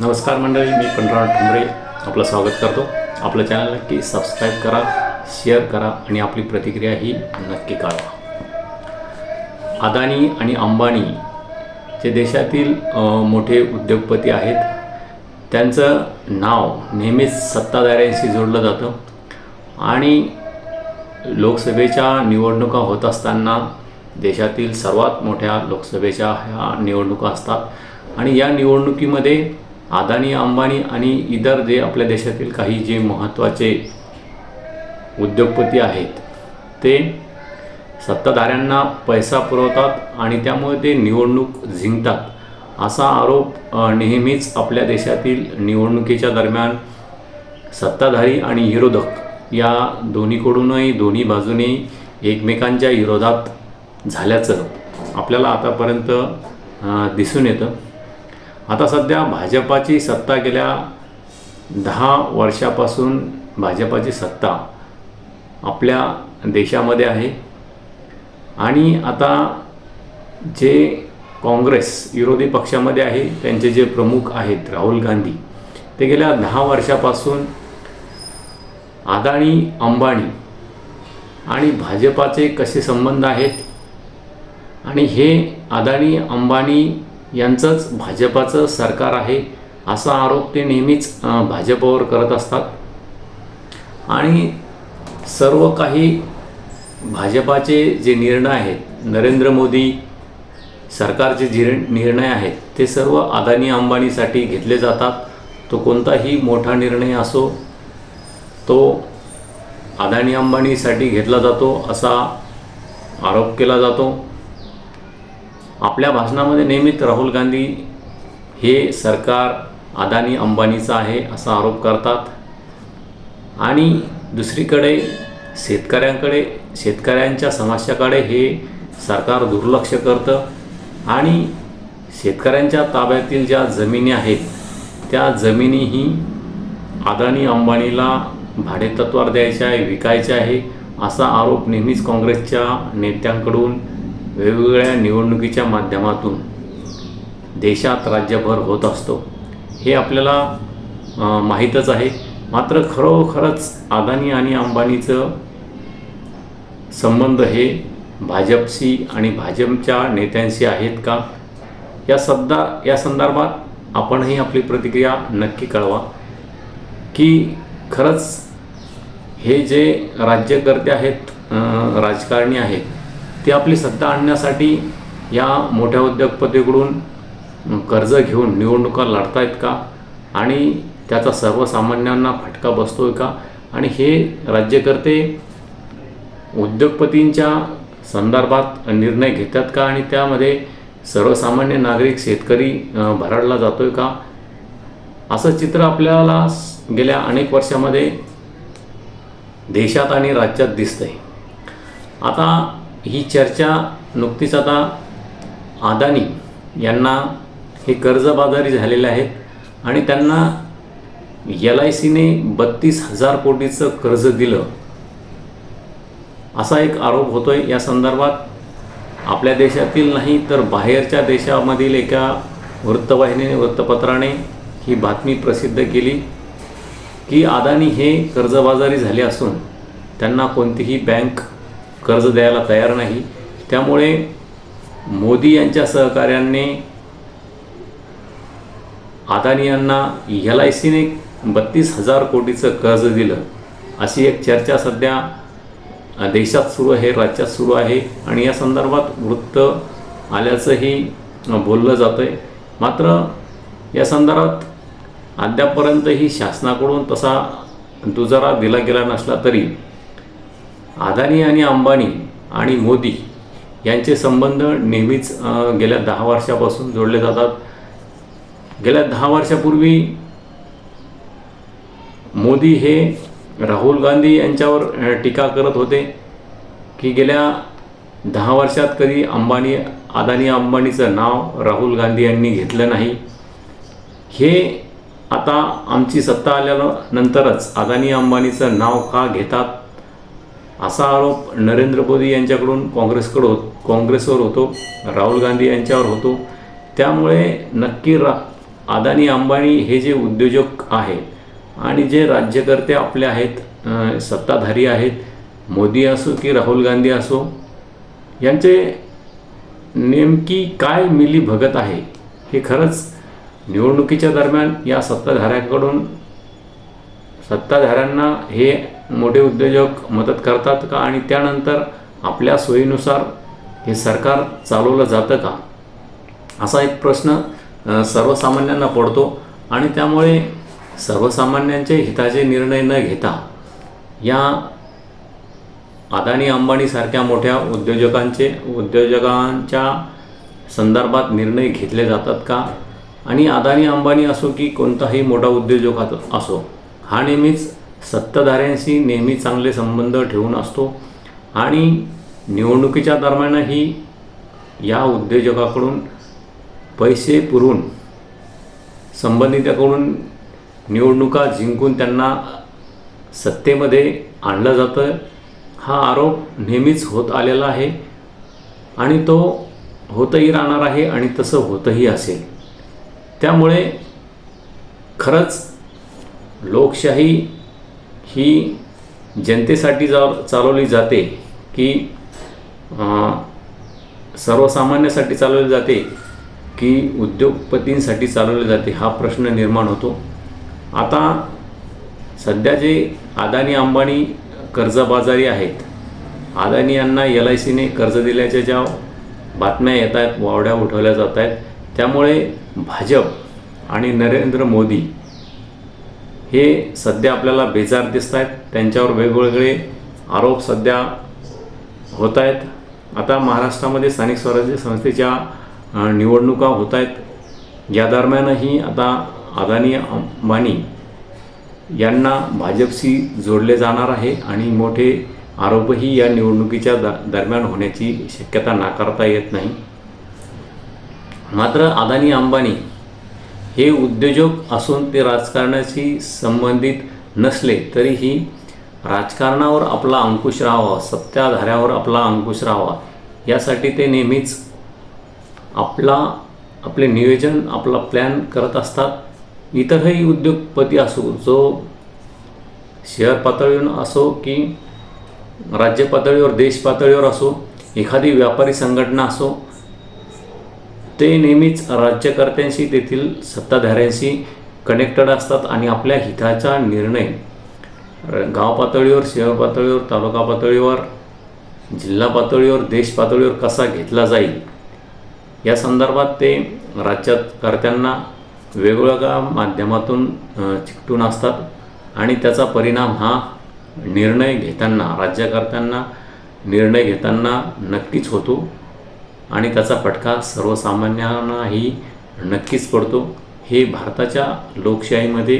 नमस्कार मंडळी मी पंढरा ठुमरे आपलं स्वागत करतो. आपलं चॅनल नक्की सबस्क्राईब करा शेअर करा आणि आपली प्रतिक्रिया ही नक्की कळवा. अदानी आणि अंबानी जे देशातील मोठे उद्योगपती आहेत त्यांचं नाव नेहमीच सत्ताधाऱ्यांशी जोडलं जातं. आणि लोकसभेच्या निवडणुका होत असताना देशातील सर्वात मोठ्या लोकसभेच्या ह्या निवडणुका असतात. आणि या निवडणुकीमध्ये अदानी अंबानी आणि इतर जे आपल्या देशातील काही जे महत्त्वाचे उद्योगपती आहेत ते सत्ताधाऱ्यांना पैसा पुरवतात आणि त्यामुळे ते निवडणूक जिंकतात. असा आरोप नेहमीच आपल्या देशातील निवडणुकीच्या दरम्यान सत्ताधारी आणि विरोधक या दोन्हीकडूनही दोन्ही बाजूने एकमेकांच्या विरोधात झाल्याचं आपल्याला आतापर्यंत दिसून येतं. आता सध्या भाजपाची सत्ता गेल्या दहा वर्षापासून भाजपाची सत्ता आपल्या देशामध्ये आहे. आणि आता जे काँग्रेस विरोधी पक्षामध्ये आहे त्यांचे जे प्रमुख आहेत राहुल गांधी ते गेल्या दहा वर्षापासून अदाणी अंबाणी आणि भाजपाचे कसे संबंध आहेत? आणि हे अदाणी अंबाणी यांचंच भाजपाचं सरकार आहे असा आरोप ते नेहमीच भाजपावर भाजपवर करत असतात. आणि सर्व काही भाजपाचे जे निर्णय आहेत नरेंद्र मोदी सरकारचे जे निर्णय आहेत ते सर्व अदानी अंबानीसाठी घेतले जातात. तो कोणताही मोठा निर्णय असो तो अदानी अंबानीसाठी घेतला जातो असा आरोप केला जातो. आपल्या भाषणामध्ये नेहमीच राहुल गांधी हे सरकार अदानी अंबानीचं आहे असा आरोप करतात. आणि दुसरीकडे शेतकऱ्यांकडे शेतकऱ्यांच्या समस्याकडे हे सरकार दुर्लक्ष करतं. आणि शेतकऱ्यांच्या ताब्यातील ज्या जमिनी आहेत त्या जमिनीही अदानी अंबानीला भाडेतत्वावर द्यायच्या आहे विकायच्या आहे असा आरोप नेहमीच काँग्रेसच्या नेत्यांकडून वेगवेगळ्या निवडणुकीच्या माध्यमातून देशात राज्यभर होत असतो. हे आपल्याला माहीतच आहे. मात्र खरोखरच अदानी आणि अंबानीचं संबंध हे भाजपशी आणि भाजपच्या नेत्यांशी आहेत का? या सद्दा या संदर्भात आपणही आपली प्रतिक्रिया नक्की कळवा. की खरंच हे जे राज्यकर्ते आहेत राजकारणी आहेत ते आपली सत्ता आणण्यासाठी या मोठ्या उद्योगपतीकडून कर्ज घेऊन निवडणुका लढतायत का? आणि त्याचा सर्वसामान्यांना फटका बसतो आहे का? आणि हे राज्यकर्ते उद्योगपतींच्या संदर्भात निर्णय घेतात का? आणि त्यामध्ये सर्वसामान्य नागरिक शेतकरी भरडला जातो जातोय का? असं चित्र आपल्याला गेल्या अनेक वर्षामध्ये देशात आणि राज्यात दिसतंय. आता ही चर्चा नुकतीच आता अदानी यांना हे कर्जबाजारी झालेले आहेत आणि त्यांना एल आय सीने बत्तीस हजार कोटीचं कर्ज दिलं. असा एक आरोप होतोय. या संदर्भात आपल्या देशातील नाही तर बाहेरच्या देशामधील एका वृत्तवाहिनीने वृत्तपत्राने ही बातमी प्रसिद्ध केली की अदानी हे कर्जबाजारी झाले असून त्यांना कोणतीही बँक कर्ज द्यायला तयार नाही. त्यामुळे मोदी यांच्या सहकार्याने अदानी यांना एल आय सीने बत्तीस हजार कोटीचं कर्ज दिलं. अशी एक चर्चा सध्या देशात सुरू आहे राज्यात सुरू आहे आणि या संदर्भात वृत्त आल्याचंही बोललं जातं आहे मात्र या संदर्भात अद्यापपर्यंतही शासनाकडून तसा दुजारा दिला गेला नसला तरी अदानी आणि अंबानी आणि मोदी यांचे संबंध नेहमीच गेल्या दहा वर्षापासून जोडले जातात. गेल्या दहा वर्षापूर्वी मोदी हे राहुल गांधी यांच्यावर टीका करत होते की गेल्या दहा वर्षात कधी अंबानी अदानी अंबानीचं नाव राहुल गांधी यांनी घेतलं नाही. हे आता आमची सत्ता आल्यानंतरच अदानी अंबानीचं नाव का घेतात? असा आरोप नरेंद्र मोदी यांच्याकडून काँग्रेसकडं होत काँग्रेसवर होतो राहुल गांधी यांच्यावर होतो. त्यामुळे नक्की रा अदानी अंबानी हे जे उद्योजक आहेत आणि जे राज्यकर्ते आपले आहेत सत्ताधारी आहेत मोदी असो की राहुल गांधी असो यांचे नेमकी काय मिली भगत आहे हे खरंच निवडणुकीच्या दरम्यान या सत्ताधाऱ्याकडून सत्ताधाऱ्यांना हे मोठे उद्योजक मदत करतात का? आणि त्यानंतर आपल्या सोयीनुसार हे सरकार चालवलं जातं का? असा एक प्रश्न सर्वसामान्यांना पडतो. आणि त्यामुळे सर्वसामान्यांचे हिताचे निर्णय न घेता या अदानी अंबानीसारख्या मोठ्या उद्योजकांचे उद्योजकांच्या संदर्भात निर्णय घेतले जातात का? आणि अदानी अंबानी असो की कोणताही मोठा उद्योजक असो हा नेहमीच सत्ताधाऱ्यांशी नेहमी चांगले संबंध ठेवून असतो आणि निवडणुकीच्या दरम्यानही या उद्योजकाकडून पैसे पुरवून संबंधिताकडून निवडणुका जिंकून त्यांना सत्तेमध्ये आणलं जातं हा आरोप नेहमीच होत आलेला आहे आणि तो होतही राहणार आहे आणि तसं होतही असेल. त्यामुळे खरंच लोकशाही ही जनतेसाठी जा चालवली जाते की सर्वसामान्यासाठी चालवली जाते की उद्योगपतींसाठी चालवली जाते हा प्रश्न निर्माण होतो. आता सध्या जे अदानी अंबानी कर्जबाजारी आहेत अदानी यांना एल आय सीने कर्ज दिल्याच्या ज्या बातम्या येत आहेत वावड्या उठवल्या जात आहेत त्यामुळे भाजप आणि नरेंद्र मोदी हे सध्या आपल्याला बेजार दिसत आहेत त्यांच्यावर वेगवेगळे आरोप सध्या होत आहेत आता महाराष्ट्रामध्ये स्थानिक स्वराज्य संस्थेच्या निवडणुका होत आहेत या दरम्यानही आता अदानी अंबानी यांना भाजपशी जोडले जाणार आहे आणि मोठे आरोपही या निवडणुकीच्या द दरम्यान होण्याची शक्यता नाकारता येत नाही. मात्र अदानी अंबानी हे उद्योजक असून ते राजकारणाशी संबंधित नसले तरीही राजकारणावर आपला अंकुश राहावा सत्ताधाऱ्यावर आपला अंकुश राहावा यासाठी ते नेहमीच आपला आपले नियोजन आपला प्लॅन करत असतात. इतरही उद्योगपती असो जो शहर पातळीवर असो की राज्य पातळीवर देश पातळीवर असो एखादी व्यापारी संघटना असो ते नेहमीच राज्यकर्त्यांशी तेथील सत्ताधाऱ्यांशी कनेक्टेड असतात आणि आपल्या हिताचा निर्णय गाव पातळीवर शहर पातळीवर तालुका पातळीवर जिल्हा पातळीवर देश पातळीवर कसा घेतला जाईल? या संदर्भात ते राज्यकर्त्यांना वेगवेगळ्या माध्यमातून चिकटून असतात आणि त्याचा परिणाम हा निर्णय घेताना राज्यकर्त्यांना निर्णय घेताना नक्कीच होतो. आणि त्याचा फटका सर्वसामान्यांनाही नक्कीच पडतो. हे भारताच्या लोकशाहीमध्ये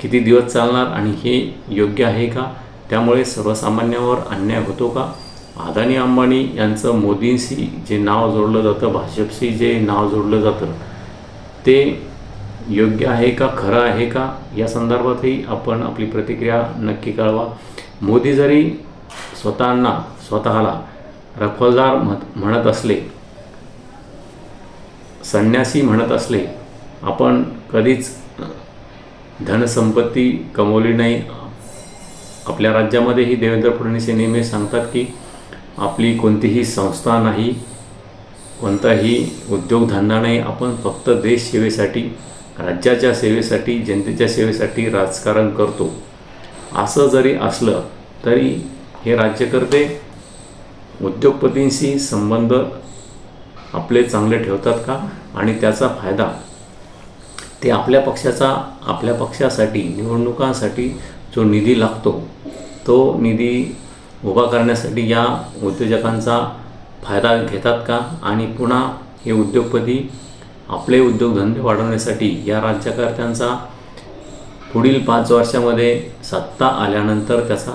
किती दिवस चालणार आणि हे योग्य आहे का? त्यामुळे सर्वसामान्यावर अन्याय होतो का? अदानी अंबानी यांचं मोदींशी जे नाव जोडलं जातं भाजपशी जे नाव जोडलं जातं ते योग्य आहे का खरं आहे का? या संदर्भातही आपण आपली प्रतिक्रिया नक्की कळवा. मोदी जरी स्वतःना स्वतःला रखवालदार म्हणत असले संन्यासी म्हणत असले आपण कधीच धनसंपत्ती कमवली नाही. आपल्या राज्यामध्येही देवेंद्र फडणवीस हे नेहमी सांगतात की आपली कोणतीही संस्था नाही कोणताही उद्योगधंदा नाही. आपण फक्त देश सेवेसाठी राज्याच्या सेवेसाठी जनतेच्या सेवेसाठी राजकारण करतो. असं जरी असलं तरी हे राज्यकर्ते उद्योगपतींशी संबंध आपले चांगले ठेवतात का? आणि त्याचा फायदा? ते आपल्या पक्षाचा आपल्या पक्षासाठी निवडणुकांसाठी जो निधी लागतो तो निधी उभा करण्यासाठी या उद्योजकांचा फायदा घेतात का? आणि पुन्हा हे उद्योगपती आपले उद्योगधंदे वाढवण्यासाठी या राज्यकर्त्यांचा पुढील पाच वर्षामध्ये सत्ता आल्यानंतर त्याचा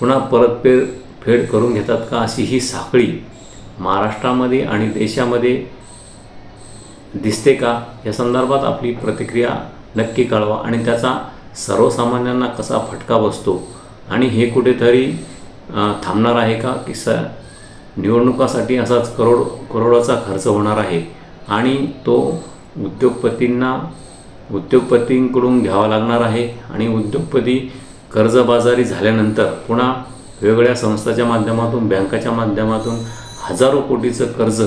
पुन्हा परतफेड फेड करून घेतात का? अशी ही साखळी महाराष्ट्रामध्ये आणि देशामध्ये दिसते का? या संदर्भात आपली प्रतिक्रिया नक्की कळवा आणि त्याचा सर्वसामान्यांना कसा फटका बसतो? आणि हे कुठेतरी थांबणार आहे का? की स निवडणुकासाठी असाच करोड करोडाचा खर्च होणार आहे. आणि तो उद्योगपतींना उद्योगपतींकडून घ्यावा लागणार आहे. आणि उद्योगपती कर्जबाजारी झाल्यानंतर पुन्हा वेगवेगळ्या संस्थाच्या माध्यमातून बँकाच्या माध्यमातून हजारो कोटीचं कर्ज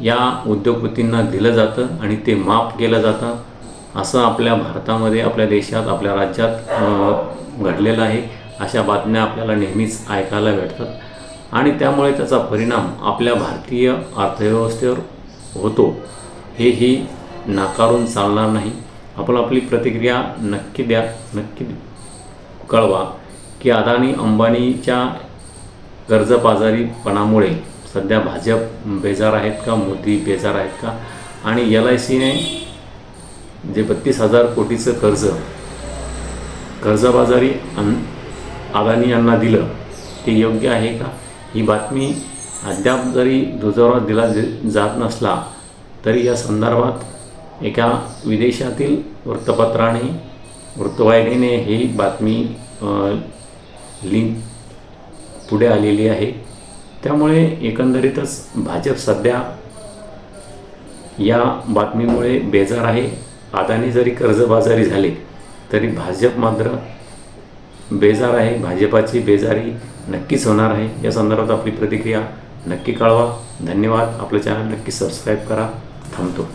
या उद्योगपतींना दिलं जातं आणि ते माफ केलं जातं. असं आपल्या भारतामध्ये आपल्या देशात आपल्या राज्यात घडलेलं आहे. अशा बातम्या आपल्याला नेहमीच ऐकायला भेटतात. आणि त्यामुळे त्याचा परिणाम आपल्या भारतीय अर्थव्यवस्थेवर होतो. हेही नाकारून चालणार नाही. आपण आपली प्रतिक्रिया नक्की द्या नक्की कळवा की अदानी अंबानीच्या कर्जबाजारीपणामुळे सध्या भाजप बेजार आहेत का? मोदी बेजार आहेत का? आणि एल आय सीने जे बत्तीस हजार कोटीचं कर्ज कर्जबाजारी अन अदानी यांना दिलं ते योग्य आहे का? ही बातमी अद्याप जरी दुजोरा दिला जात नसला तरी या संदर्भात एका विदेशातील वृत्तपत्राने वृत्तवाहिनीने ही बातमी लिंक पुढे आलेली आहे. त्यामुळे एकंदरीतच भाजप सध्या या बातमीमुळे बेजार आहे. अदानी जरी कर्जबाजारी झाले तरी भाजप मात्र बेजार आहे. भाजपाची बेजारी नक्कीच होणार आहे. या संदर्भात आपली प्रतिक्रिया नक्की कळवा. धन्यवाद. आपलं चॅनल नक्की सबस्क्राईब करा. थांबतो.